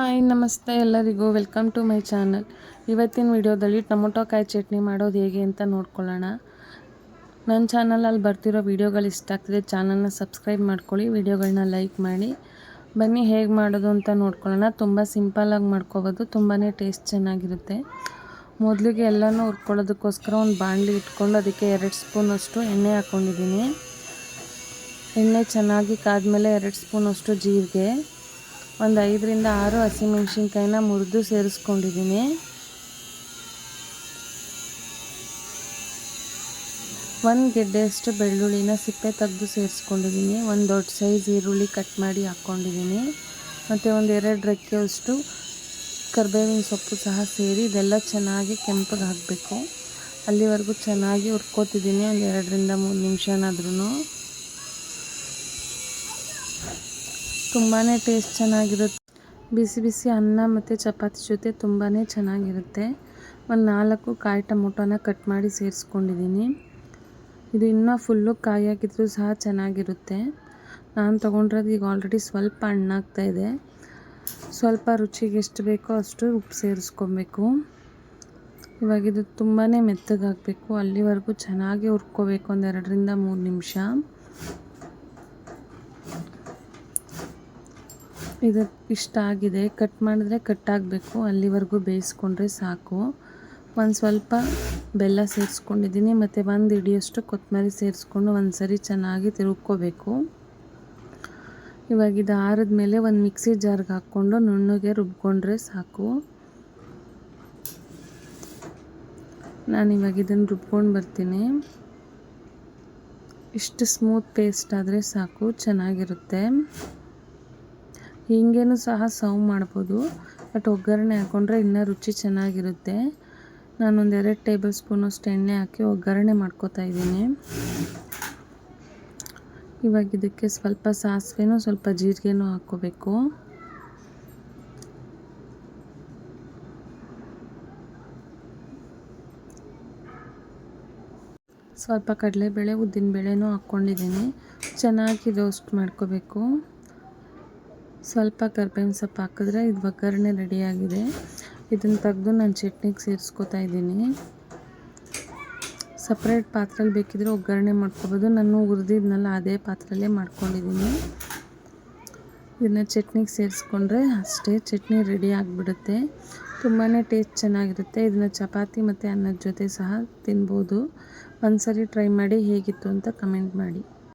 Hi, ನಮಸ್ತೆ ಎಲ್ಲರಿಗೂ. Welcome to my channel ಇವತ್ತಿನ ವಿಡಿಯೋದಲ್ಲಿ ಟೊಮೊಟೊ ಕಾಯಿ ಚಟ್ನಿ ಮಾಡೋದು ಹೇಗೆ ಅಂತ ನೋಡ್ಕೊಳ್ಳೋಣ. ನನ್ನ ಚಾನಲಲ್ಲಿ ಬರ್ತಿರೋ ವೀಡಿಯೋಗಳು ಇಷ್ಟ ಆಗ್ತದೆ ಚಾನಲ್ನ ಸಬ್ಸ್ಕ್ರೈಬ್ ಮಾಡ್ಕೊಳ್ಳಿ ವೀಡಿಯೋಗಳನ್ನ ಲೈಕ್ ಮಾಡಿ. ಬನ್ನಿ, ಹೇಗೆ ಮಾಡೋದು ಅಂತ ನೋಡ್ಕೊಳ್ಳೋಣ. ತುಂಬ ಸಿಂಪಲ್ಲಾಗಿ ಮಾಡ್ಕೋಬೋದು ತುಂಬಾ ಟೇಸ್ಟ್ ಚೆನ್ನಾಗಿರುತ್ತೆ. ಮೊದಲಿಗೆ ಎಲ್ಲನೂ ಹುರ್ಕೊಳ್ಳೋದಕ್ಕೋಸ್ಕರ ಒಂದು ಬಾಣಲಿ ಇಟ್ಕೊಂಡು ಅದಕ್ಕೆ ಎರಡು ಸ್ಪೂನಷ್ಟು ಎಣ್ಣೆ ಹಾಕ್ಕೊಂಡಿದ್ದೀನಿ. ಎಣ್ಣೆ ಚೆನ್ನಾಗಿ ಕಾದ್ಮೇಲೆ ಎರಡು ಸ್ಪೂನಷ್ಟು ಜೀರಿಗೆ. ಒಂದು ಐದರಿಂದ ಆರು ಹಸಿಮೆಣ್ಸಿನ್ಕಾಯಿನ ಮುರಿದು ಸೇರಿಸ್ಕೊಂಡಿದ್ದೀನಿ. ಒಂದು ಗೆಡ್ಡೆಯಷ್ಟು ಬೆಳ್ಳುಳ್ಳಿನ ಸಿಪ್ಪೆ ತೆಗೆದು ಸೇರಿಸ್ಕೊಂಡಿದ್ದೀನಿ. ಒಂದು ದೊಡ್ಡ ಸೈಜ್ ಈರುಳ್ಳಿ ಕಟ್ ಮಾಡಿ ಹಾಕ್ಕೊಂಡಿದ್ದೀನಿ ಮತ್ತು ಒಂದು ಎರಡು ರೆಕ್ಕೆಯಷ್ಟು ಕರ್ಬೇವಿನ ಸೊಪ್ಪು ಸಹ ಸೇರಿ ಇದೆಲ್ಲ ಚೆನ್ನಾಗಿ ಕೆಂಪಗೆ ಹಾಕಬೇಕು. ಅಲ್ಲಿವರೆಗೂ ಚೆನ್ನಾಗಿ ಹುರ್ಕೋತಿದ್ದೀನಿ. ಒಂದು ಎರಡರಿಂದ ಮೂರು ನಿಮಿಷನಾದ್ರೂ ತುಂಬಾ ಟೇಸ್ಟ್ ಚೆನ್ನಾಗಿರುತ್ತೆ. ಬಿಸಿ ಬಿಸಿ ಅನ್ನ ಮತ್ತು ಚಪಾತಿ ಜೊತೆ ತುಂಬಾ ಚೆನ್ನಾಗಿರುತ್ತೆ. ಒಂದು ನಾಲ್ಕು ಕಾಯಿ ಟೊಮೊಟೊನ ಕಟ್ ಮಾಡಿ ಸೇರಿಸ್ಕೊಂಡಿದ್ದೀನಿ ಇದು ಇನ್ನೂ ಫುಲ್ಲು ಕಾಯಿ ಹಾಕಿದ್ರೂ ಸಹ ಚೆನ್ನಾಗಿರುತ್ತೆ. ನಾನು ತೊಗೊಂಡಿರೋದು ಈಗ ಆಲ್ರೆಡಿ ಸ್ವಲ್ಪ ಹಣ್ಣಾಗ್ತಾಯಿದೆ ಸ್ವಲ್ಪ ರುಚಿಗೆ ಎಷ್ಟು ಬೇಕೋ ಅಷ್ಟು ಉಪ್ಪು ಸೇರಿಸ್ಕೊಬೇಕು. ಇವಾಗ ಇದು ತುಂಬಾ ಮೆತ್ತಗಾಗಬೇಕು. ಅಲ್ಲಿವರೆಗೂ ಚೆನ್ನಾಗಿ ಹುರ್ಕೋಬೇಕು ಒಂದು ಎರಡರಿಂದ ಮೂರು ನಿಮಿಷ. ಇದು ಇಷ್ಟ ಆಗಿದೆ. ಕಟ್ ಮಾಡಿದ್ರೆ ಕಟ್ ಆಗಬೇಕು. ಅಲ್ಲಿವರೆಗೂ ಬೇಯಿಸ್ಕೊಂಡ್ರೆ ಸಾಕು. ಒಂದು ಸ್ವಲ್ಪ ಬೆಲ್ಲ ಸೇರಿಸ್ಕೊಂಡಿದ್ದೀನಿ. ಮತ್ತು ಒಂದು ಹಿಡಿಯಷ್ಟು ಕೊತ್ತಂಬರಿ ಸೇರಿಸ್ಕೊಂಡು ಒಂದು ಸರಿ ಚೆನ್ನಾಗಿ ತಿರುಗ್ಕೋಬೇಕು. ಇವಾಗ ಇದು ಮೇಲೆ ಒಂದು ಮಿಕ್ಸಿ ಜಾರ್ಗೆ ಹಾಕ್ಕೊಂಡು ನುಣ್ಣಗೆ ರುಬ್ಕೊಂಡ್ರೆ ಸಾಕು. ನಾನು ಇವಾಗ ಇದನ್ನು ರುಬ್ಕೊಂಡು ಬರ್ತೀನಿ. ಇಷ್ಟು ಸ್ಮೂತ್ ಪೇಸ್ಟ್ ಆದರೆ ಸಾಕು. ಚೆನ್ನಾಗಿರುತ್ತೆ. ಹೀಗೇನು ಸಹ ಸರ್ವ್ ಮಾಡ್ಬೋದು. ಬಟ್ ಒಗ್ಗರಣೆ ಹಾಕ್ಕೊಂಡ್ರೆ ಇನ್ನೂ ರುಚಿ ಚೆನ್ನಾಗಿರುತ್ತೆ. ನಾನೊಂದು ಎರಡು ಟೇಬಲ್ ಸ್ಪೂನಷ್ಟು ಎಣ್ಣೆ ಹಾಕಿ ಒಗ್ಗರಣೆ ಮಾಡ್ಕೋತಾ ಇದ್ದೀನಿ. ಇವಾಗ ಇದಕ್ಕೆ ಸ್ವಲ್ಪ ಸಾಸಿವೆನೂ ಸ್ವಲ್ಪ ಜೀರಿಗೆನೂ ಹಾಕ್ಕೋಬೇಕು. ಸ್ವಲ್ಪ ಕಡಲೆಬೇಳೆ, ಉದ್ದಿನಬೇಳೆನೂ ಹಾಕ್ಕೊಂಡಿದ್ದೀನಿ. ಚೆನ್ನಾಗಿ ರೋಸ್ಟ್ ಮಾಡ್ಕೋಬೇಕು. ಸ್ವಲ್ಪ ಕರ್ಬೇವಿನ ಸೊಪ್ಪು ಹಾಕಿದ್ರೆ ಇದು ಒಗ್ಗರಣೆ ರೆಡಿಯಾಗಿದೆ. ಇದನ್ನು ತೆಗೆದು ನಾನು ಚಟ್ನಿಗೆ ಸೇರಿಸ್ಕೊತಾ ಇದ್ದೀನಿ. ಸಪ್ರೇಟ್ ಪಾತ್ರೆಯಲ್ಲಿ ಬೇಕಿದ್ರೆ ಒಗ್ಗರಣೆ ಮಾಡ್ಕೊಬೋದು. ನಾನು ಹುರಿದಿದ್ನಲ್ಲ ಅದೇ ಪಾತ್ರೆಯಲ್ಲೇ ಮಾಡ್ಕೊಂಡಿದ್ದೀನಿ. ಇದನ್ನು ಚಟ್ನಿಗೆ ಸೇರಿಸ್ಕೊಂಡ್ರೆ ಅಷ್ಟೇ, ಚಟ್ನಿ ರೆಡಿ ಆಗಿಬಿಡುತ್ತೆ. ತುಂಬಾ ಟೇಸ್ಟ್ ಚೆನ್ನಾಗಿರುತ್ತೆ. ಇದನ್ನು ಚಪಾತಿ ಮತ್ತು ಅನ್ನದ ಜೊತೆ ಸಹ ತಿನ್ಬೋದು. ಒಂದು ಸರಿ ಟ್ರೈ ಮಾಡಿ ಹೇಗಿತ್ತು ಅಂತ ಕಮೆಂಟ್ ಮಾಡಿ.